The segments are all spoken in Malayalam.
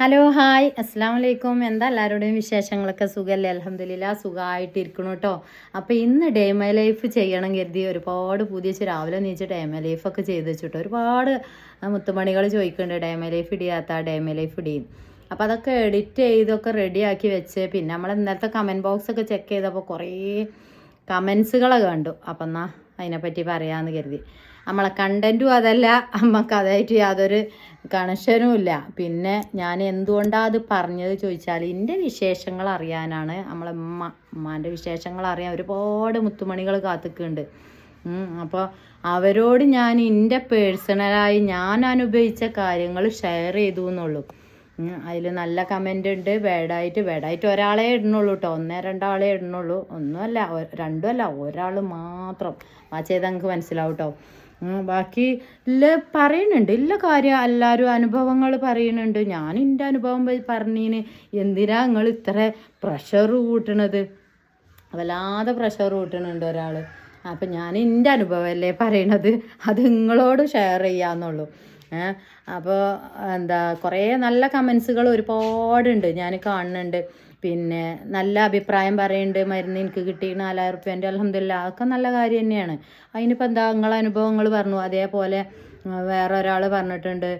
ഹലോ ഹായ് അസ്സാം വലൈക്കും എന്താ എല്ലാവരുടെയും വിശേഷങ്ങളൊക്കെ? സുഖമല്ലേ അലഹമില്ല സുഖമായിട്ടിരിക്കണം കേട്ടോ അപ്പോൾ ഇന്ന് ഡേ മൈ ലൈഫ് ചെയ്യണം കരുതി ഒരുപാട് പുതിയ രാവിലെ നീച്ച് ഡേ മൈ ലൈഫൊക്കെ ചെയ്ത് വെച്ചിട്ടോ ഒരുപാട് മുത്തുമണികൾ ചോദിക്കുന്നുണ്ട്. ഡേ മൈ ലൈഫ് ഇടിയാത്ത ഡേ മൈ ലൈഫ് ഇടിയും അപ്പോൾ അതൊക്കെ എഡിറ്റ് ചെയ്തൊക്കെ റെഡിയാക്കി വെച്ച് പിന്നെ നമ്മൾ ഇന്നലത്തെ കമന്റ് ബോക്സൊക്കെ ചെക്ക് ചെയ്തപ്പോൾ കുറേ കമൻസുകളൊക്കെ കണ്ടു. അപ്പം എന്നാൽ അതിനെപ്പറ്റി പറയാമെന്ന് കരുതി. നമ്മളെ കണ്ടന്റും അതല്ല. നമുക്ക് അതായിട്ട് യാതൊരു കണക്ഷനും ഇല്ല. പിന്നെ ഞാൻ എന്തുകൊണ്ടാണ് അത് പറഞ്ഞത് ചോദിച്ചാൽ എന്റെ വിശേഷങ്ങൾ അറിയാനാണ്. നമ്മളെ ഉമ്മ ഉമ്മാന്റെ വിശേഷങ്ങൾ അറിയാൻ ഒരുപാട് മുത്തുമണികൾ കാത്തുക്കുന്നുണ്ട് അപ്പോൾ അവരോട് ഞാൻ എന്റെ പേഴ്സണലായി ഞാൻ അനുഭവിച്ച കാര്യങ്ങൾ ഷെയർ ചെയ്തു എന്നുള്ളൂ അതിൽ നല്ല കമന്റ് ഉണ്ട് വേടായിട്ട് വേടായിട്ട് ഒരാളെ ഇടുന്നുള്ളൂ കേട്ടോ ഒന്നേ രണ്ടാളെ ഇടുന്നുള്ളൂ. ഒന്നുമല്ല രണ്ടുമല്ല ഒരാൾ മാത്രം. ആ ചെയ്ത് നമുക്ക് മനസ്സിലാവും കേട്ടോ ബാക്കി എല്ലാ പറയുന്നുണ്ട്. എല്ലാ കാര്യം എല്ലാവരും അനുഭവങ്ങൾ പറയുന്നുണ്ട്. ഞാൻ എന്റെ അനുഭവം പറഞ്ഞീന്. എന്തിനാ നിങ്ങൾ ഇത്ര പ്രഷർ കൂട്ടണത്? വല്ലാതെ പ്രഷർ കൂട്ടണുണ്ട് ഒരാൾ അപ്പം ഞാൻ എന്റെ അനുഭവമല്ലേ പറയണത്? അത് നിങ്ങളോട് ഷെയർ ചെയ്യാന്നുള്ളൂ. അപ്പോൾ എന്താ കുറേ നല്ല കമൻസുകൾ ഒരുപാടുണ്ട് ഞാൻ കാണുന്നുണ്ട്. പിന്നെ നല്ല അഭിപ്രായം പറയുന്നുണ്ട് മരുന്ന് എനിക്ക് കിട്ടി നാലായിരം റുപ്യേന്റെ അലഹമില്ല അതൊക്കെ നല്ല കാര്യം തന്നെയാണ്. അതിനിപ്പോൾ എന്താ നിങ്ങളെ അനുഭവങ്ങൾ പറഞ്ഞു? അതേപോലെ വേറെ ഒരാൾ പറഞ്ഞിട്ടുണ്ട്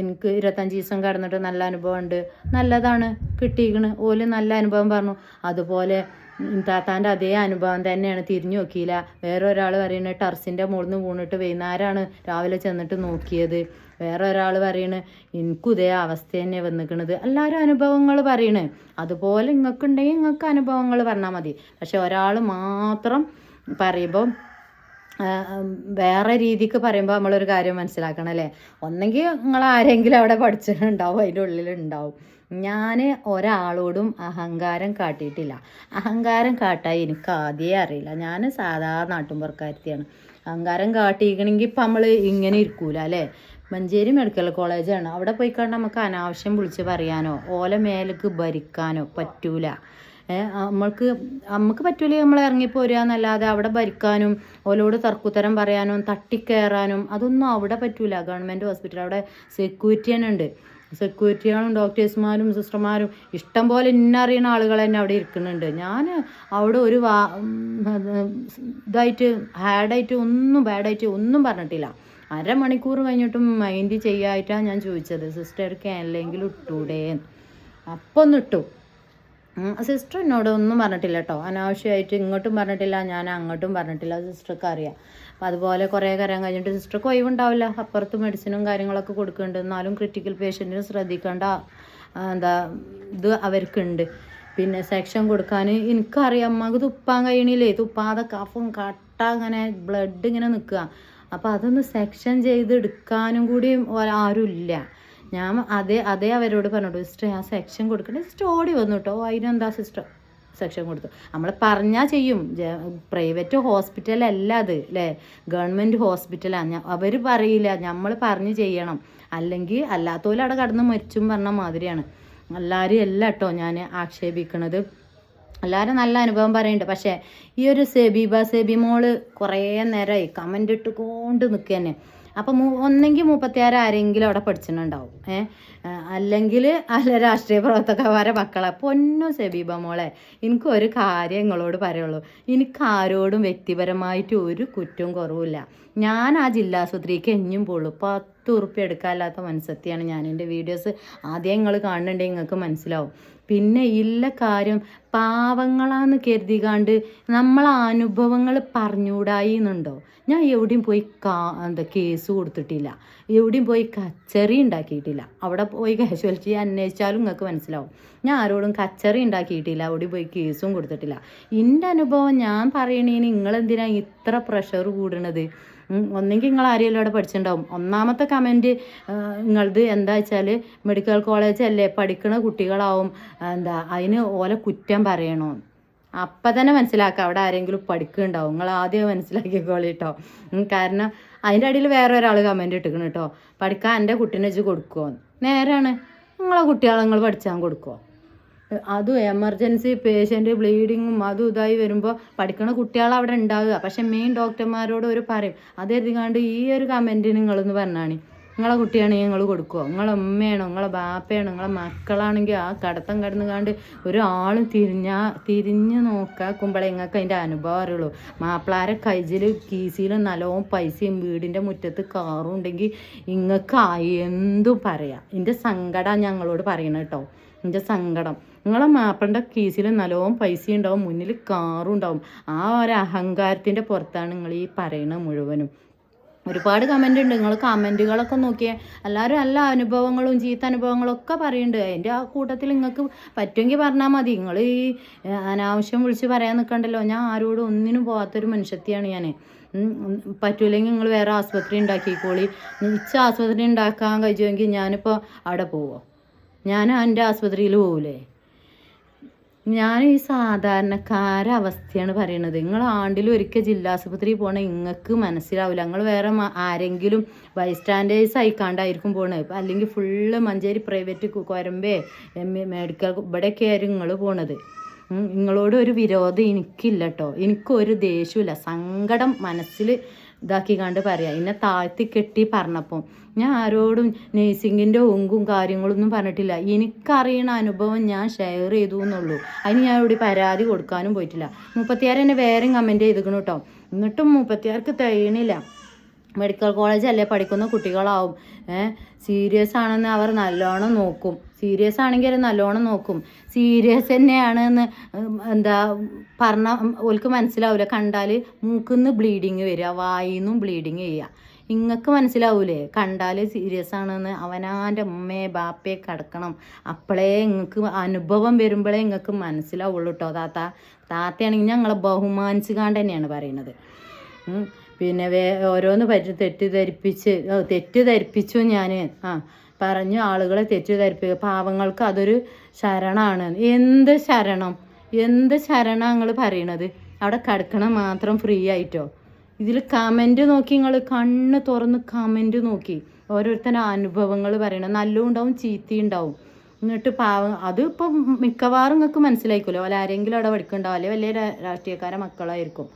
എനിക്ക് ഇരുപത്തഞ്ച് ദിവസം കിടന്നിട്ട് നല്ല അനുഭവമുണ്ട്. നല്ലതാണ് കിട്ടിയിരിക്കണ് ഓൽ നല്ല അനുഭവം പറഞ്ഞു. അതുപോലെ താത്താന്റെ അതേ അനുഭവം തന്നെയാണ് തിരിഞ്ഞു നോക്കിയില്ല. വേറെ ഒരാൾ പറയുന്നത് ടർസിന്റെ മുകളിൽ നിന്ന് വീണിട്ട് വൈകുന്നേരമാണ് രാവിലെ ചെന്നിട്ട് നോക്കിയത്. വേറെ ഒരാൾ പറയണ് എനിക്കും ഇതേ അവസ്ഥ തന്നെ വന്നിക്കണത്. എല്ലാവരും അനുഭവങ്ങൾ പറയണ്. അതുപോലെ നിങ്ങൾക്കുണ്ടെങ്കിൽ നിങ്ങൾക്ക് അനുഭവങ്ങൾ പറഞ്ഞാൽ മതി. പക്ഷെ ഒരാൾ മാത്രം ഉം, വേറെ രീതിക്ക് പറയുമ്പോൾ നമ്മളൊരു കാര്യം മനസ്സിലാക്കണം അല്ലേ? ഒന്നെങ്കിൽ നിങ്ങൾ ആരെങ്കിലും അവിടെ പഠിച്ചിട്ടുണ്ടാവും അതിന്റെ ഉള്ളിലുണ്ടാവും ഞാൻ ഒരാളോടും അഹങ്കാരം കാട്ടിയിട്ടില്ല. അഹങ്കാരം കാട്ടാൻ എനിക്ക് ആദ്യമേ അറിയില്ല. ഞാൻ സാധാ നാട്ടുമ്പുറക്കാരത്തിയാണ് അഹങ്കാരം കാട്ടിയിരിക്കണമെങ്കിൽ ഇപ്പം നമ്മൾ ഇങ്ങനെ ഇരിക്കൂല അല്ലേ? മഞ്ചേരി മെഡിക്കൽ കോളേജാണ് അവിടെ പോയി കണ്ട് നമുക്ക് അനാവശ്യം വിളിച്ച് പറയാനോ ഓല മേലേക്ക് ഭരിക്കാനോ പറ്റൂല നമ്മൾക്ക് നമുക്ക് പറ്റൂല നമ്മൾ ഇറങ്ങിപ്പോരുക എന്നല്ലാതെ അവിടെ ഭരിക്കാനും ഓലോട് തർക്കുത്തരം പറയാനും തട്ടിക്കയറാനും അതൊന്നും അവിടെ പറ്റൂല ഗവൺമെന്റ് ഹോസ്പിറ്റൽ അവിടെ സെക്യൂരിറ്റി തന്നെ ഉണ്ട് സെക്യൂരിറ്റികളും ഡോക്ടേഴ്സുമാരും സിസ്റ്റർമാരും ഇഷ്ടം പോലെ ഇന്നറിയുന്ന ആളുകൾ തന്നെ അവിടെ ഇരിക്കുന്നുണ്ട് ഞാൻ അവിടെ ഒരു വാ ഇതായിട്ട് ഹാഡായിട്ട് ഒന്നും ബാഡായിട്ട് ഒന്നും പറഞ്ഞിട്ടില്ല അരമണിക്കൂർ കഴിഞ്ഞിട്ടും മൈൻഡ് ചെയ്യായിട്ടാണ് ഞാൻ ചോദിച്ചത്. സിസ്റ്റർക്ക് അല്ലെങ്കിലും ഇട്ടൂടെ? അപ്പം ഒന്ന് ഇട്ടു. സിസ്റ്റർ എന്നോട് ഒന്നും പറഞ്ഞിട്ടില്ല കേട്ടോ അനാവശ്യമായിട്ട് ഇങ്ങോട്ടും പറഞ്ഞിട്ടില്ല ഞാൻ അങ്ങോട്ടും പറഞ്ഞിട്ടില്ല. സിസ്റ്റർക്ക് അറിയാം. അപ്പം അതുപോലെ കുറേ കാര്യം കഴിഞ്ഞിട്ട് സിസ്റ്റർക്ക് ഒഴിവുണ്ടാവില്ല. അപ്പുറത്ത് മെഡിസിനും കാര്യങ്ങളൊക്കെ കൊടുക്കുന്നുണ്ട്. എന്നാലും ക്രിട്ടിക്കൽ പേഷ്യന്റിന് ശ്രദ്ധിക്കേണ്ട എന്താ ഇത് അവർക്കുണ്ട്. പിന്നെ സെക്ഷൻ കൊടുക്കാൻ എനിക്കറിയാം. അമ്മയ്ക്ക് തുപ്പാൻ കഴിയണില്ലേ? തുപ്പാതെ കഫും കട്ട അങ്ങനെ ബ്ലഡ് ഇങ്ങനെ നിൽക്കുക. അപ്പോൾ അതൊന്ന് സെക്ഷൻ ചെയ്ത് എടുക്കാനും കൂടി ആരുമില്ല. ഞാൻ അതേ അതേ അവരോട് പറഞ്ഞു സിസ്റ്റർ ഞാൻ സെക്ഷൻ കൊടുക്കണേ സിസ്റ്റർ ഓടി വന്നു കേട്ടോ അതിനെന്താ സിസ്റ്റർ? സെക്ഷൻ കൊടുത്തു. നമ്മൾ പറഞ്ഞാൽ ചെയ്യും. പ്രൈവറ്റ് ഹോസ്പിറ്റൽ ഹോസ്പിറ്റലല്ല അത് അല്ലേ ഗവൺമെന്റ് ഹോസ്പിറ്റലാണ് അവർ പറയില്ല. നമ്മൾ പറഞ്ഞ് ചെയ്യണം. അല്ലെങ്കിൽ അല്ലാത്തവരും അവിടെ കടന്ന് മരിച്ചും പറഞ്ഞ മാതിരിയാണ്. എല്ലാവരും അല്ല കേട്ടോ ഞാൻ ആക്ഷേപിക്കണത്. എല്ലാവരും നല്ല അനുഭവം പറയുന്നുണ്ട് പക്ഷേ ഈ ഒരു സെബീബ സെബി മോൾ കുറേ നേരമായി കമന്റ് ഇട്ടുകൊണ്ട് നിൽക്കുക തന്നെ അപ്പം ഒന്നെങ്കിൽ മുപ്പത്തിയാറ് ആരെങ്കിലും അവിടെ പഠിച്ചിട്ടുണ്ടാവും. ഏ? അല്ലെങ്കിൽ അല്ല രാഷ്ട്രീയ പ്രവർത്തകന്മാരെ മക്കളെ. പൊന്നു സെബീബ മോളെ എനിക്ക് ഒരു കാര്യം നിങ്ങളോട് പറയുള്ളൂ. എനിക്ക് ആരോടും വ്യക്തിപരമായിട്ട് ഒരു കുറ്റവും കുറവില്ല. ഞാൻ ആ ജില്ലാസ്പത്രിക്ക് എഞ്ഞും പോളൂ പത്ത് ഉറുപ്പ്യ എടുക്കാല്ലാത്ത മനസ്സത്തിയാണ് ഞാൻ എന്റെ വീഡിയോസ് ആദ്യം നിങ്ങൾ കാണുന്നുണ്ടെങ്കിൽ നിങ്ങൾക്ക് മനസ്സിലാവും. പിന്നെ ഇല്ല കാര്യം പാവങ്ങളാന്ന് കരുതികാണ്ട് നമ്മളെ അനുഭവങ്ങൾ പറഞ്ഞുകൂടായി എന്നുണ്ടോ? ഞാൻ എവിടെയും പോയി കാ എന്താ കേസ് കൊടുത്തിട്ടില്ല. എവിടെയും പോയി കച്ചറി ഉണ്ടാക്കിയിട്ടില്ല. അവിടെ പോയി കാഷ്വാലിറ്റി അന്വേഷിച്ചാലും നിങ്ങൾക്ക് മനസ്സിലാവും. ഞാൻ ആരോടും കച്ചറി ഉണ്ടാക്കിയിട്ടില്ല അവിടെ പോയി കേസും കൊടുത്തിട്ടില്ല. എന്റെ അനുഭവം ഞാൻ പറയണേന് നിങ്ങളെന്തിനാണ് ഇത്ര പ്രഷർ കൂടണത്? ഒന്നെങ്കിൽ നിങ്ങൾ ആരെങ്കിലും അവിടെ പഠിച്ചിട്ടുണ്ടാവും. ഒന്നാമത്തെ കമന്റ് നിങ്ങളത് എന്താ വെച്ചാൽ മെഡിക്കൽ കോളേജ് അല്ലേ പഠിക്കുന്ന കുട്ടികളാവും. എന്താ അതിന് ഓലെ കുറ്റം പറയണോ? അപ്പം തന്നെ മനസ്സിലാക്കുക അവിടെ ആരെങ്കിലും പഠിക്കുന്നുണ്ടാവും. നിങ്ങൾ ആദ്യം മനസ്സിലാക്കിക്കോളി കേട്ടോ കാരണം അതിന്റെ അടിയിൽ വേറെ ഒരാൾ കമന്റ് ഇട്ടിക്കണം കേട്ടോ പഠിക്കാൻ എന്റെ കുട്ടീനെ വെച്ച് കൊടുക്കുമോ നേരാണ്. നിങ്ങളെ കുട്ടികളെ നിങ്ങൾ പഠിച്ചാൽ കൊടുക്കുമോ അതും എമർജൻസി പേഷ്യന്റ് ബ്ലീഡിങ്ങും അതും ഇതായി വരുമ്പോൾ പഠിക്കണ കുട്ടികൾ അവിടെ ഉണ്ടാവുക. പക്ഷെ മെയിൻ ഡോക്ടർമാരോട് ഒരു പറയും അത് എഴുതിക്കാണ്ട് ഈ ഒരു കമന്റ് നിങ്ങളെന്ന് പറഞ്ഞാണ്. നിങ്ങളെ കുട്ടിയാണെങ്കിൽ നിങ്ങൾ കൊടുക്കുമോ നിങ്ങളെ ഉമ്മയാണോ? നിങ്ങളെ ബാപ്പയാണോ? നിങ്ങളെ മക്കളാണെങ്കിൽ ആ കടത്തം കടന്ന് കാണ്ട് ഒരാളും തിരിഞ്ഞാ തിരിഞ്ഞ് നോക്കാക്കുമ്പോഴേ നിങ്ങൾക്ക് അതിന്റെ അനുഭവം അറിയുള്ളൂ. മാപ്പിളാരെ കൈജിൽ കീസിയിൽ നല്ലോണം പൈസയും വീടിന്റെ മുറ്റത്ത് കാറും ഉണ്ടെങ്കിൽ നിങ്ങൾക്ക് എന്തും പറയാം. എന്റെ സങ്കടം ഞങ്ങളോട് പറയണം കേട്ടോ എന്റെ സങ്കടം. നിങ്ങളെ മാപ്പിളിന്റെ കീസിൽ നല്ലോണം പൈസ ഉണ്ടാവും മുന്നിൽ കാറും ഉണ്ടാവും. ആ ഒരു അഹങ്കാരത്തിന്റെ പുറത്താണ് നിങ്ങൾ ഈ പറയുന്നത് മുഴുവനും. ഒരുപാട് കമന്റ് ഉണ്ട്. നിങ്ങൾ കമന്റുകളൊക്കെ നോക്കിയേ. എല്ലാവരും എല്ലാ അനുഭവങ്ങളും ചീത്ത അനുഭവങ്ങളും ഒക്കെ പറയുന്നുണ്ട് അതിന്റെ ആ കൂട്ടത്തിൽ നിങ്ങൾക്ക് പറ്റുമെങ്കിൽ പറഞ്ഞാൽ മതി. നിങ്ങൾ ഈ അനാവശ്യം വിളിച്ച് പറയാൻ നിൽക്കണ്ടല്ലോ ഞാൻ ആരോടും ഒന്നിനും പോകാത്തൊരു മനുഷ്യത്തിയാണ് ഞാൻ പറ്റൂലെങ്കിൽ നിങ്ങൾ വേറെ ആസ്പത്രി ഉണ്ടാക്കിക്കോളി. ഇച്ച ആസ്പത്രി ഉണ്ടാക്കാൻ കഴിയുമെങ്കിൽ ഞാനിപ്പോൾ അവിടെ പോവോ? ഞാൻ എന്റെ ആസ്പത്രിയിൽ പോകൂലേ ഞാൻ ഈ സാധാരണക്കാര അവസ്ഥയാണ് പറയണത്. നിങ്ങൾ ആണ്ടിൽ ഒരിക്കൽ ജില്ലാ ആശുപത്രി പോണ നിങ്ങൾക്ക് മനസ്സിലാവില്ല നിങ്ങൾ വേറെ ആരെങ്കിലും ബൈസ്റ്റാൻഡേഴ്സ് ആയിക്കാണ്ടായിരിക്കും പോണത് അല്ലെങ്കിൽ ഫുള്ള് മഞ്ചേരി പ്രൈവറ്റ് കൊരമ്പേ എം എ മെഡിക്കൽ ഇവിടെയൊക്കെ ആയിരിക്കും നിങ്ങൾ പോണത്. നിങ്ങളോട് ഒരു വിരോധം എനിക്കില്ല കേട്ടോ എനിക്കൊരു ദേഷ്യമില്ല സങ്കടം മനസ്സിൽ ഇതാക്കി കണ്ട് പറയാം. എന്നെ താഴ്ത്തി കെട്ടി പറഞ്ഞപ്പം ഞാൻ ആരോടും നേഴ്സിങ്ങിന്റെ ഒങ്കും കാര്യങ്ങളൊന്നും പറഞ്ഞിട്ടില്ല. എനിക്കറിയണ അനുഭവം ഞാൻ ഷെയർ ചെയ്തു എന്നുള്ളൂ. അതിന് ഞാൻ ഇവിടെ പരാതി കൊടുക്കാനും പോയിട്ടില്ല. മുപ്പത്തിയാറ് എന്നെ വേറെയും കമന്റ് ചെയ്തിരിക്കണം കേട്ടോ എന്നിട്ടും മുപ്പത്തിയാർക്ക് തയ്യണില്ല മെഡിക്കൽ കോളേജല്ലേ പഠിക്കുന്ന കുട്ടികളാവും. ഏഹ് സീരിയസ് ആണെന്ന് അവർ നല്ലോണം നോക്കും. സീരിയസ് ആണെങ്കിൽ അവർ നല്ലോണം നോക്കും. സീരിയസ് തന്നെയാണ് എന്ന് എന്താ പറഞ്ഞ ഓൾക്ക് മനസ്സിലാവില്ല കണ്ടാൽ മൂക്കുന്ന് ബ്ലീഡിങ് വരിക വായിന്നും ബ്ലീഡിങ് ചെയ്യുക ഇങ്ങക്ക് മനസ്സിലാവൂലേ? കണ്ടാൽ സീരിയസ് ആണെന്ന് അവനാന്റെ ഉമ്മയെ ബാപ്പയെ കിടക്കണം. അപ്പോഴേ ഇങ്ങക്ക് അനുഭവം വരുമ്പോഴേ ഇങ്ങക്ക് മനസ്സിലാവുള്ളൂ കേട്ടോ താത്ത. താത്തയാണെങ്കിൽ ഞങ്ങളെ ബഹുമാനിച്ചു കാണ്ട് തന്നെയാണ് പറയുന്നത്. പിന്നെ വേ ഓരോന്ന് പറ്റി തെറ്റിദ്ധരിപ്പിച്ച് തെറ്റിദ്ധരിപ്പിച്ചു ഞാൻ ആ പറഞ്ഞു ആളുകളെ തെറ്റിദ്ധരിപ്പിക്കുക പാവങ്ങൾക്ക് അതൊരു ശരണമാണ് എന്ത് ശരണം? എന്ത് ശരണം നിങ്ങൾ പറയണത്? അവിടെ കിടക്കണം മാത്രം ഫ്രീ ആയിട്ടോ? ഇതിൽ കമന്റ് നോക്കി നിങ്ങൾ കണ്ണ് തുറന്ന് കമന്റ് നോക്കി. ഓരോരുത്തരുടെ അനുഭവങ്ങൾ പറയണം നല്ലതും ഉണ്ടാവും ചീത്തയും ഉണ്ടാവും. എന്നിട്ട് പാവം അത് ഇപ്പം മിക്കവാറും നിങ്ങൾക്ക് മനസ്സിലായിക്കുമല്ലോ അല്ല ആരെങ്കിലും അവിടെ പഠിക്കുന്നുണ്ടാവും അല്ലെങ്കിൽ വലിയ രാഷ്ട്രീയക്കാരെ മക്കളായിരിക്കും.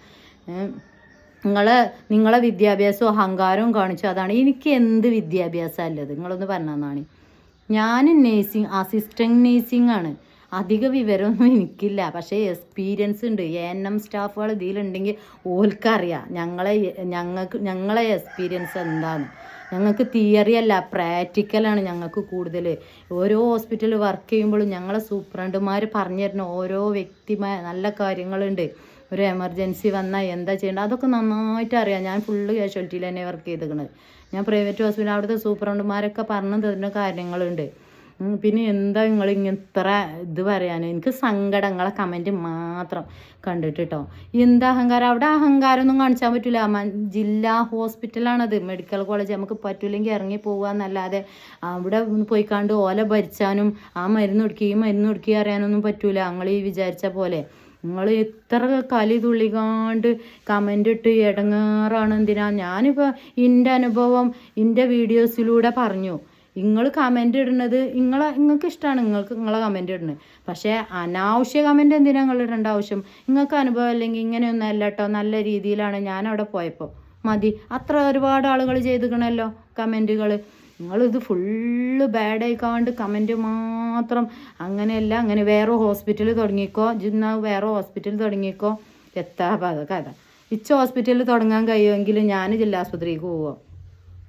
നിങ്ങളെ നിങ്ങളെ വിദ്യാഭ്യാസവും അഹങ്കാരവും കാണിച്ചു അതാണ് എനിക്ക് എന്ത് വിദ്യാഭ്യാസം അല്ലത്? നിങ്ങളൊന്ന് പറഞ്ഞതാണ് ഞാൻ നേഴ്സിംഗ് അസിസ്റ്റന്റ് നേഴ്സിംഗ് ആണ്. അധിക വിവരമൊന്നും എനിക്കില്ല. പക്ഷേ എക്സ്പീരിയൻസ് ഉണ്ട്. എ എൻ എം സ്റ്റാഫുകൾ ഇതിലുണ്ടെങ്കിൽ ഓൽക്കറിയാം. ഞങ്ങളെ ഞങ്ങൾക്ക് ഞങ്ങളെ എക്സ്പീരിയൻസ് എന്താണ്? ഞങ്ങൾക്ക് തിയറി അല്ല പ്രാക്ടിക്കലാണ് ഞങ്ങൾക്ക് കൂടുതൽ. ഓരോ ഹോസ്പിറ്റലിൽ വർക്ക് ചെയ്യുമ്പോഴും ഞങ്ങളെ സൂപ്രണ്ടുമാർ പറഞ്ഞു തരുന്ന ഓരോ വ്യക്തിമായ നല്ല കാര്യങ്ങളുണ്ട്. ഒരു എമർജൻസി വന്നാൽ എന്താ ചെയ്യേണ്ടത്? അതൊക്കെ നന്നായിട്ട് അറിയാം. ഞാൻ ഫുള്ള് കാഷ്വാലിറ്റിയിൽ തന്നെ വർക്ക് ചെയ്തിരിക്കണത്. ഞാൻ പ്രൈവറ്റ് ഹോസ്പിറ്റൽ അവിടുത്തെ സൂപ്രണ്ടുമാരൊക്കെ പറഞ്ഞു തരുന്ന കാര്യങ്ങളുണ്ട്. പിന്നെ എന്താ നിങ്ങൾ ഇങ്ങനെ ഇത്ര ഇത് പറയാൻ എനിക്ക് സങ്കടങ്ങളെ കമന്റ് മാത്രം കണ്ടിട്ട് കേട്ടോ എന്താ അഹങ്കാരം? അവിടെ അഹങ്കാരമൊന്നും കാണിച്ചാൻ പറ്റില്ല ജില്ലാ ഹോസ്പിറ്റലാണത് മെഡിക്കൽ കോളേജ് നമുക്ക് പറ്റില്ലെങ്കിൽ ഇറങ്ങി പോകുക എന്നല്ലാതെ അവിടെ പോയിക്കാണ്ട് ഓല ഭരിച്ചാനും ആ മരുന്ന് കൊടുക്കുക ഈ മരുന്ന് കൊടുക്കുക അറിയാനൊന്നും പറ്റില്ല നിങ്ങൾ ഈ വിചാരിച്ച പോലെ. നിങ്ങൾ എത്ര കലി തുള്ളിക്കാണ്ട് കമന്റ് ഇട്ട് ഇടങ്ങാറാണ് എന്തിനാ? ഞാനിപ്പോൾ എന്റെ അനുഭവം എന്റെ വീഡിയോസിലൂടെ പറഞ്ഞു. നിങ്ങൾ കമന്റ് ഇടുന്നത് നിങ്ങളെ നിങ്ങൾക്ക് ഇഷ്ടമാണ് നിങ്ങൾക്ക് നിങ്ങളെ കമന്റ് ഇടുന്നത്. പക്ഷേ അനാവശ്യ കമന്റ് എന്തിനാ നിങ്ങൾ ഇടേണ്ട ആവശ്യം? നിങ്ങൾക്ക് അനുഭവം അല്ലെങ്കിൽ ഇങ്ങനെയൊന്നും അല്ല കേട്ടോ നല്ല രീതിയിലാണ് ഞാൻ അവിടെ പോയപ്പോൾ മതി. അത്ര ഒരുപാട് ആളുകൾ ചെയ്തുക്കണല്ലോ കമന്റുകൾ നിങ്ങളിത് ഫുള്ള് ബാഡായിക്കാണ്ട് കമന്റ് മാത്രം അങ്ങനെയല്ല അങ്ങനെ വേറെ ഹോസ്പിറ്റൽ തുടങ്ങിക്കോ ജിന്ന വേറെ ഹോസ്പിറ്റൽ തുടങ്ങിക്കോ. എത്താ കഥ. ഇച്ച ഹോസ്പിറ്റൽ തുടങ്ങാൻ കഴിയുമെങ്കിൽ ഞാൻ ജില്ലാ ആസ്പത്രിക്ക് പോവുക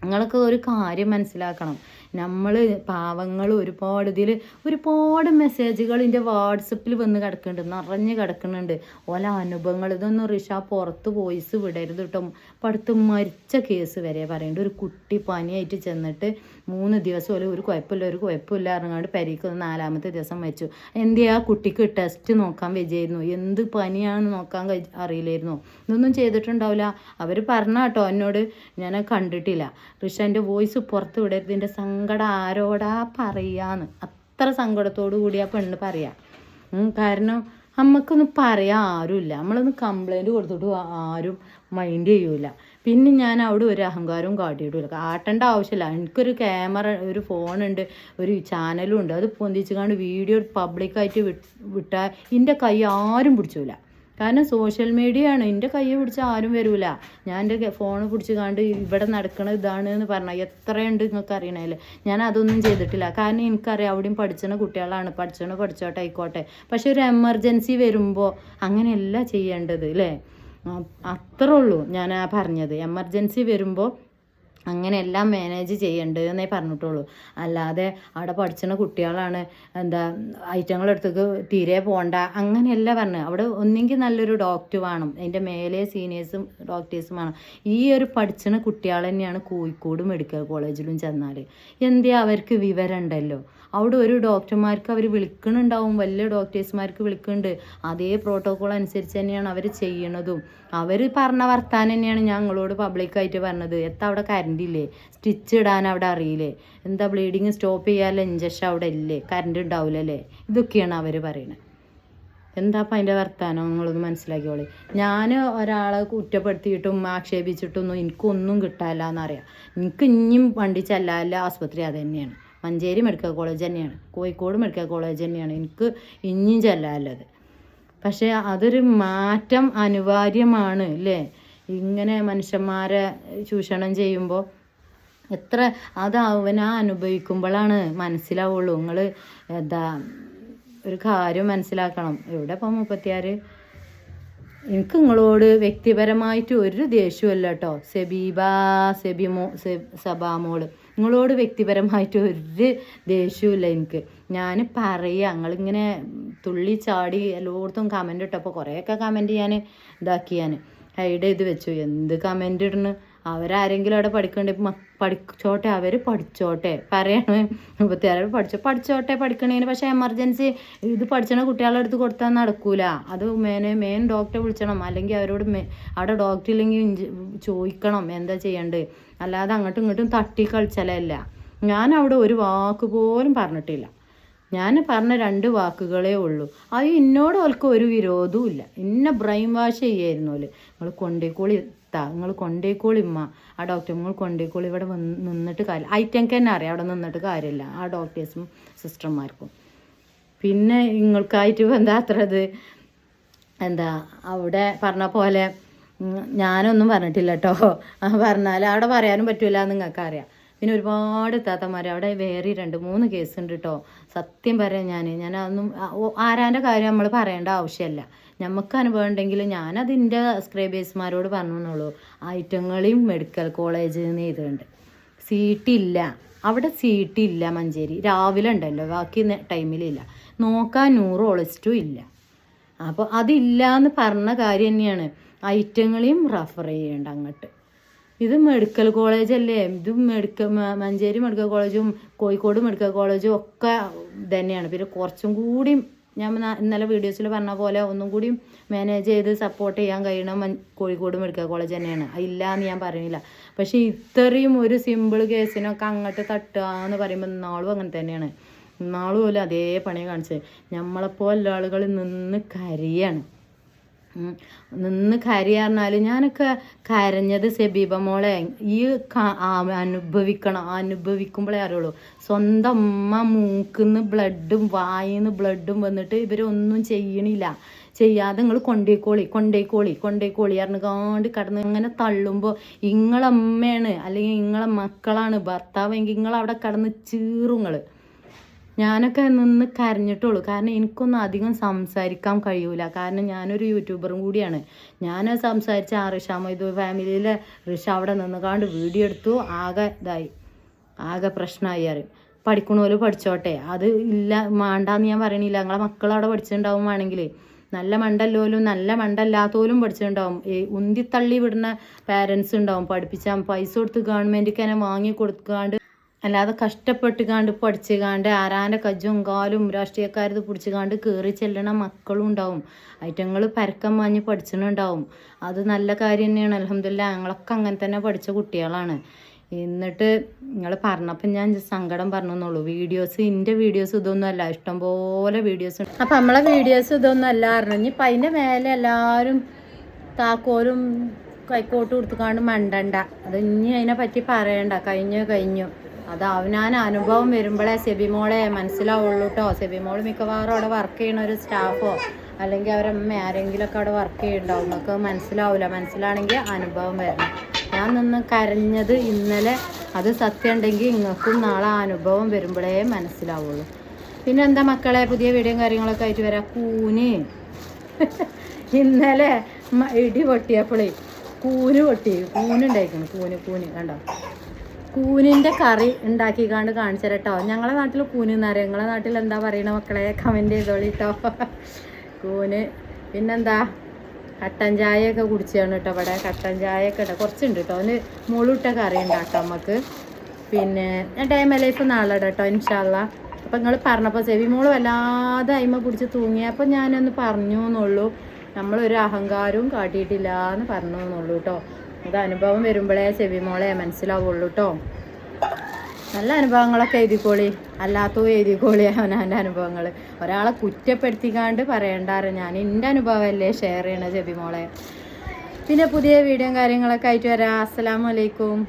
നിങ്ങൾക്ക് ഒരു കാര്യം മനസ്സിലാക്കണം. നമ്മൾ പാവങ്ങൾ ഒരുപാട് ഇതിൽ ഒരുപാട് മെസ്സേജുകൾ എന്റെ വാട്സപ്പിൽ വന്ന് കിടക്കുന്നുണ്ട് നിറഞ്ഞ് കിടക്കുന്നുണ്ട് ഓല അനുഭവങ്ങൾ ഇതൊന്നും റിഷ പുറത്ത് വോയിസ് വിടരുത് കേട്ടോ പടുത്ത് മരിച്ച കേസ് വരെ പറയുന്നുണ്ട് ഒരു കുട്ടി പനിയായിട്ട് ചെന്നിട്ട് മൂന്ന് ദിവസം ഒരു ഒരു കുഴപ്പമില്ല ഒരു കുഴപ്പമില്ല ഇറങ്ങാണ്ട് പരിക്ക് നാലാമത്തെ ദിവസം വെച്ചു എന്തേ ആ കുട്ടിക്ക് ടെസ്റ്റ് നോക്കാൻ വെച്ചായിരുന്നു എന്ത് പനിയാണെന്ന് നോക്കാൻ അറിയില്ലായിരുന്നു. ഇതൊന്നും ചെയ്തിട്ടുണ്ടാവില്ല. അവർ പറഞ്ഞ കേട്ടോ എന്നോട് ഞാൻ കണ്ടിട്ടില്ല. റിഷ എന്റെ വോയിസ് പുറത്ത് വിടരുത് എന്റെ സങ്കടം ആരോടാ പറയാന്ന്. അത്ര സങ്കടത്തോടു കൂടി ആ പെണ്ണ് പറയാ. കാരണം നമുക്കൊന്നും പറയാൻ ആരുമില്ല. നമ്മളൊന്ന് കംപ്ലൈന്റ് കൊടുത്തിട്ട് ആരും മൈൻഡ് ചെയ്യൂല. പിന്നെ ഞാൻ അവിടെ ഒരു അഹങ്കാരവും കാട്ടിയിട്ടില്ല കാട്ടേണ്ട ആവശ്യമില്ല. എനിക്കൊരു ക്യാമറ ഒരു ഫോണുണ്ട് ഒരു ചാനലും ഉണ്ട്. അത് പൊന്തിച്ച് കണ്ട് വീഡിയോ പബ്ലിക്കായിട്ട് വിട്ടാൽ എന്റെ കൈ ആരും പിടിച്ചില്ല കാരണം സോഷ്യൽ മീഡിയ ആണ്. എന്റെ കൈ പിടിച്ച് ആരും വരൂല. ഞാൻ എന്റെ ഫോൺ പിടിച്ച് കണ്ട് ഇവിടെ നടക്കണ ഇതാണ് എന്ന് പറഞ്ഞാൽ എത്രയുണ്ട് നിങ്ങൾക്ക് അറിയണേൽ. ഞാൻ അതൊന്നും ചെയ്തിട്ടില്ല. കാരണം എനിക്കറിയാം അവിടെയും പഠിച്ചണ കുട്ടികളാണ്. പഠിച്ചണ പഠിച്ചോട്ടെ ആയിക്കോട്ടെ പക്ഷെ ഒരു എമർജൻസി വരുമ്പോൾ അങ്ങനെയല്ല ചെയ്യേണ്ടത് അല്ലേ അത്രേ ഉള്ളൂ ഞാൻ പറഞ്ഞത്. എമർജൻസി വരുമ്പോൾ അങ്ങനെ എല്ലാം മാനേജ് ചെയ്യേണ്ടത് എന്നേ പറഞ്ഞിട്ടുള്ളൂ. അല്ലാതെ അവിടെ പഠിച്ചിരുന്ന കുട്ടികളാണ് എന്താ ഐറ്റങ്ങളടുത്തേക്ക് തീരെ പോണ്ട അങ്ങനെയല്ല പറഞ്ഞത് അവിടെ ഒന്നെങ്കിൽ നല്ലൊരു ഡോക്ടർ വേണം. അതിന്റെ മേലെ സീനിയേഴ്സും ഡോക്ടേഴ്സും വേണം. ഈ ഒരു പഠിച്ചിരുന്ന കുട്ടികൾ തന്നെയാണ് കോഴിക്കോട് മെഡിക്കൽ കോളേജിലും ചെന്നാൽ എന്തേ അവർക്ക് വിവരം ഉണ്ടല്ലോ. അവിടെ ഒരു ഡോക്ടർമാർക്ക് അവർ വിളിക്കുന്നുണ്ടാവും വലിയ ഡോക്ടേഴ്സ്മാർക്ക് വിളിക്കുന്നുണ്ട് അതേ പ്രോട്ടോകോൾ അനുസരിച്ച് തന്നെയാണ് അവർ ചെയ്യണതും. അവർ പറഞ്ഞ വർത്താനം തന്നെയാണ് ഞങ്ങളോട് പബ്ലിക്കായിട്ട് പറഞ്ഞത്. എത്ത അവിടെ കറണ്ട് ഇല്ലേ സ്റ്റിച്ച് ഇടാൻ അവിടെ അറിയില്ലേ? എന്താ ബ്ലീഡിങ് സ്റ്റോപ്പ് ചെയ്യാനുള്ള ഇഞ്ചക്ഷൻ അവിടെ ഇല്ലേ? കറണ്ട് ഉണ്ടാവില്ലല്ലേ ഇതൊക്കെയാണ് അവർ പറയുന്നത് എന്താ അപ്പം അതിന്റെ വർത്താനം? നിങ്ങളൊന്ന് മനസ്സിലാക്കിയോളി ഞാൻ ഒരാളെ കുറ്റപ്പെടുത്തിയിട്ടും ആക്ഷേപിച്ചിട്ടൊന്നും എനിക്കൊന്നും കിട്ടാല്ല എന്നറിയാം എനിക്ക് ഇനിയും വണ്ടി ചെല്ലാല്ല ആസ്പത്രി അത് തന്നെയാണ്. മഞ്ചേരി മെഡിക്കൽ കോളേജ് തന്നെയാണ്. കോഴിക്കോട് മെഡിക്കൽ കോളേജ് തന്നെയാണ് എനിക്ക് ഇനിയും ചെല്ലാല്ലത് പക്ഷേ അതൊരു മാറ്റം അനിവാര്യമാണ് അല്ലേ? ഇങ്ങനെ മനുഷ്യന്മാരെ ചൂഷണം ചെയ്യുമ്പോൾ എത്ര അത് അവനാ അനുഭവിക്കുമ്പോഴാണ് മനസ്സിലാവുള്ളൂ. നിങ്ങൾ എന്താ ഒരു കാര്യം മനസ്സിലാക്കണം. ഇവിടെ ഇപ്പം മുപ്പത്തിയാറ് എനിക്ക് നിങ്ങളോട് വ്യക്തിപരമായിട്ട് ഒരു ദേഷ്യമല്ല കേട്ടോ. സെബീബ സെബിമോ സബാമോൾ. നിങ്ങളോട് വ്യക്തിപരമായിട്ട് ഒരു ദേഷ്യമില്ല എനിക്ക്. ഞാൻ പറയുക നിങ്ങളിങ്ങനെ തുള്ളി ചാടി എല്ലായിടത്തും കമന്റ് ഇട്ടപ്പോൾ കുറേയൊക്കെ കമന്റ് ഞാൻ ഇതാക്കി ഹൈഡ് ചെയ്ത് വെച്ചു. എന്ത് കമന്റ് ഇടണ്? അവരാരെങ്കിലും അവിടെ പഠിക്കണ്ടേ? പഠിച്ചോട്ടെ. അവർ പഠിച്ചോട്ടെ. പറയണ മുപ്പത്തിയാറ് പഠിച്ചോ. പഠിച്ചോട്ടെ പഠിക്കണേന്. പക്ഷേ എമർജൻസി ഇത് പഠിച്ചണ കുട്ടികളുടെ അടുത്ത് കൊടുത്താൽ നടക്കൂല. അത് മേനെ മെയിൻ ഡോക്ടറെ വിളിച്ചണം. അല്ലെങ്കിൽ അവരോട് അവിടെ ഡോക്ടർ ഇല്ലെങ്കിൽ ചോദിക്കണം എന്താ ചെയ്യേണ്ടത് അല്ലാതെ അങ്ങോട്ടും ഇങ്ങോട്ടും തട്ടി കളിച്ചാലല്ല. ഞാൻ അവിടെ ഒരു വാക്ക് പോലും പറഞ്ഞിട്ടില്ല. ഞാൻ പറഞ്ഞ രണ്ട് വാക്കുകളേ ഉള്ളൂ. അത് എന്നോട് അവൾക്ക് ഒരു വിരോധവും ഇല്ല. ഇന്ന ബ്രെയിൻ വാഷ് ചെയ്യായിരുന്നു ഓൽ നിങ്ങൾ കൊണ്ടേക്കോളി താ നിങ്ങൾ കൊണ്ടേക്കോളി ഉമ്മ. ആ ഡോക്ടർ നിങ്ങൾ കൊണ്ടേക്കോളി. ഇവിടെ വന്ന് നിന്നിട്ട് കാര്യം ഐറ്റങ്ങൾക്ക് തന്നെ അറിയാം. അവിടെ നിന്നിട്ട് കാര്യമില്ല. ആ ഡോക്ടേഴ്സും സിസ്റ്റർമാർക്കും പിന്നെ നിങ്ങൾക്കായിട്ട് എന്താ അത്ര ഇത്? എന്താ അവിടെ പറഞ്ഞ പോലെ ഞാനൊന്നും പറഞ്ഞിട്ടില്ല കേട്ടോ. പറഞ്ഞാൽ അവിടെ പറയാനും പറ്റില്ല നിങ്ങൾക്ക് അറിയാം പിന്നെ ഒരുപാട് താത്തമാർ അവിടെ വേറെ രണ്ട് മൂന്ന് കേസ് ഉണ്ട് കേട്ടോ സത്യം പറയാം ഞാൻ ഞാൻ അതൊന്നും ആരാന്റെ കാര്യം നമ്മൾ പറയേണ്ട ആവശ്യമല്ല നമുക്ക് അനുഭവം ഉണ്ടെങ്കിൽ ഞാനത് എന്റെ സ്ക്രൈബേഴ്സ്മാരോട് പറഞ്ഞെന്നുള്ളൂ. ഐറ്റങ്ങളെയും മെഡിക്കൽ കോളേജിൽ നിന്ന് ചെയ്തിട്ടുണ്ട് സീറ്റില്ല. അവിടെ സീറ്റില്ല മഞ്ചേരി. രാവിലെ ഉണ്ടല്ലോ ബാക്കി ടൈമിലില്ല നോക്കാൻ ഒളിച്ചിട്ടും ഇല്ല. അപ്പോൾ അതില്ല എന്ന് പറഞ്ഞ കാര്യം തന്നെയാണ്. ഐറ്റങ്ങളെയും റെഫർ ചെയ്യേണ്ട അങ്ങോട്ട്. ഇത് മെഡിക്കൽ കോളേജല്ലേ ഇത് മെഡിക്കൽ മഞ്ചേരി മെഡിക്കൽ കോളേജും കോഴിക്കോട് മെഡിക്കൽ കോളേജും ഒക്കെ തന്നെയാണ് പിന്നെ കുറച്ചും കൂടി ഞാൻ ഇന്നലെ വീഡിയോസിൽ പറഞ്ഞ പോലെ ഒന്നും കൂടി മാനേജ് ചെയ്ത് സപ്പോർട്ട് ചെയ്യാൻ കഴിയണം കോഴിക്കോട് മെഡിക്കൽ കോളേജ് തന്നെയാണ്. ഇല്ല എന്ന് ഞാൻ പറയുന്നില്ല. പക്ഷേ ഇത്രയും ഒരു സിമ്പിൾ കേസിനൊക്കെ അങ്ങോട്ട് തട്ടുക എന്ന് പറയുമ്പോൾ നാളും അങ്ങനെ തന്നെയാണ്. നാളും പോലും അതേ പണി കാണിച്ചത്. നമ്മളെപ്പോലെ ആളുകളിൽ നിന്ന് കരയാണ്. നിന്ന് കരയാറിഞ്ഞാൽ ഞാനൊക്കെ കരഞ്ഞത് സെബീബ മോളെ. ഈ അനുഭവിക്കണം അനുഭവിക്കുമ്പോഴേ അറിയുള്ളൂ. സ്വന്തം അമ്മ മൂക്കുന്ന് ബ്ലഡും വായിന്ന് ബ്ലഡും വന്നിട്ട് ഇവരൊന്നും ചെയ്യണില്ല. ചെയ്യാതെ നിങ്ങൾ കൊണ്ടേക്കോളി കൊണ്ടേക്കോളി കൊണ്ടേക്കോളി അറിഞ്ഞുകാണ്ട് കടന്ന് ഇങ്ങനെ തള്ളുമ്പോൾ ഇങ്ങളമ്മയാണ് അല്ലെങ്കിൽ ഇങ്ങളെ മക്കളാണ് ഭർത്താവെങ്കിൽ നിങ്ങളവിടെ കടന്ന് ചീറുങ്ങൾ ഞാനൊക്കെ നിന്ന് കരഞ്ഞിട്ടുള്ളൂ. കാരണം എനിക്കൊന്നും അധികം സംസാരിക്കാൻ കഴിയൂല. കാരണം ഞാനൊരു യൂട്യൂബറും കൂടിയാണ്. ഞാൻ സംസാരിച്ച ആ റിഷ മൊയ്തു ഫാമിലിയിലെ റിഷ അവിടെ നിന്നുകാണ്ട് വീഡിയോ എടുത്തു. ആകെ ഇതായി. ആകെ പ്രശ്നമായി അറിയും. പഠിക്കണോൽ പഠിച്ചോട്ടെ. അത് ഇല്ല മാണ്ടാന്ന് ഞാൻ പറയണില്ല. ഞങ്ങളെ മക്കൾ അവിടെ പഠിച്ചിട്ടുണ്ടാവും വേണമെങ്കിൽ നല്ല മണ്ടല്ലോലും നല്ല മണ്ടല്ലാത്തോലും പഠിച്ചിട്ടുണ്ടാവും. ഈ ഉന്തിത്തള്ളി വിടുന്ന പാരൻസ് ഉണ്ടാവും. പഠിപ്പിച്ചാൽ പൈസ കൊടുത്ത് ഗവൺമെന്റിക്ക് തന്നെ വാങ്ങി കൊടുക്കാണ്ട് അല്ലാതെ കഷ്ടപ്പെട്ട് കാണ്ട് പഠിച്ച് കാണ്ട് ആരാന്റെ കജ്ജും കാലും രാഷ്ട്രീയക്കാരത് പിടിച്ച് കാണ്ട് കയറി ചെല്ലണ മക്കളും ഉണ്ടാവും. ഐറ്റങ്ങൾ പരക്കം മാഞ്ഞ് പഠിച്ചിട്ടുണ്ടാവും അത് നല്ല കാര്യം തന്നെയാണ്. അലഹമില്ല ഞങ്ങളൊക്കെ അങ്ങനെ തന്നെ പഠിച്ച കുട്ടികളാണ്. എന്നിട്ട് നിങ്ങൾ പറഞ്ഞപ്പോൾ ഞാൻ സങ്കടം പറഞ്ഞെന്നുള്ളൂ വീഡിയോസ് എന്റെ വീഡിയോസ് ഇതൊന്നും അല്ല ഇഷ്ടംപോലെ വീഡിയോസ് ഉണ്ട്. അപ്പം നമ്മളെ വീഡിയോസ് ഇതൊന്നും അല്ല അറിഞ്ഞു ഇനിയിപ്പം അതിന്റെ മേലെ എല്ലാവരും താക്കോലും കൈക്കോട്ട് കൊടുത്തുകൊണ്ട് മണ്ടണ്ട. അത് ഇനി അതിനെ പറ്റി പറയണ്ട. കഴിഞ്ഞു കഴിഞ്ഞു. അത് അവനാൻ അനുഭവം വരുമ്പോഴേ സെബിമോളെ മനസ്സിലാവുള്ളൂ കേട്ടോ സെബിമോൾ മിക്കവാറും അവിടെ വർക്ക് ചെയ്യണ ഒരു സ്റ്റാഫോ അല്ലെങ്കിൽ അവരമ്മ ആരെങ്കിലുമൊക്കെ അവിടെ വർക്ക് ചെയ്യുന്നുണ്ടാവും. നമുക്ക് മനസ്സിലാവില്ല മനസ്സിലാണെങ്കിൽ അനുഭവം വരണം. ഞാൻ നിന്ന് കരഞ്ഞത് ഇന്നലെ അത് സത്യം ഉണ്ടെങ്കിൽ നിങ്ങൾക്കും നാളെ അനുഭവം വരുമ്പോഴേ മനസ്സിലാവുള്ളൂ. പിന്നെ എന്താ മക്കളെ? പുതിയ വീഡിയോ കാര്യങ്ങളൊക്കെ ആയിട്ട് വരാം. കൂന്. ഇന്നലെ ഇടി പൊട്ടിയപ്പോഴേ കൂന് പൊട്ടി. കൂനുണ്ടായിരിക്കണം കൂന് കൂന്. കണ്ടോ? കൂനിന്റെ കറി ഉണ്ടാക്കിക്കാണ്ട് കാണിച്ചു കേട്ടോ ഞങ്ങളെ നാട്ടിൽ കൂന് എന്നറിയാം ഞങ്ങളെ നാട്ടിൽ എന്താ പറയണ മക്കളെ? കമന്റ് ചെയ്തോളി കേട്ടോ കൂന് പിന്നെന്താ? കട്ടൻ ചായയൊക്കെ കുടിച്ചാണ് കേട്ടോ ഇവിടെ. കട്ടൻ ചായയൊക്കെ ഉണ്ടോ കുറച്ചുണ്ട് കേട്ടോ അതിന് മുളിട്ട കറി ഉണ്ടാക്കാം നമുക്ക് പിന്നെ ഞാൻ ടൈം ലൈഫ് നാളെ കേട്ടോ ഇൻഷാല്ല അപ്പം നിങ്ങൾ പറഞ്ഞപ്പോൾ ചെവി മോൾ വല്ലാതെ അയിമ പിടിച്ച് തൂങ്ങിയപ്പോൾ ഞാനൊന്ന് പറഞ്ഞു എന്നുള്ളൂ നമ്മളൊരു അഹങ്കാരവും കാട്ടിയിട്ടില്ല എന്ന് പറഞ്ഞു എന്നുള്ളൂ കേട്ടോ അത് അനുഭവം വരുമ്പോഴേ സെവിമോളെ മനസ്സിലാവുള്ളൂ കേട്ടോ നല്ല അനുഭവങ്ങളൊക്കെ എഴുതിക്കോളി. അല്ലാത്തോ എഴുതിക്കോളി അവനവന്റെ അനുഭവങ്ങൾ ഒരാളെ കുറ്റപ്പെടുത്തിക്കാണ്ട് പറയണ്ടാറ്. ഞാൻ എന്റെ അനുഭവമല്ലേ ഷെയർ ചെയ്യണ ജബിമോളെ പിന്നെ പുതിയ വീഡിയോയും കാര്യങ്ങളൊക്കെ ആയിട്ട് വരാം. അസ്സാം അലൈക്കും.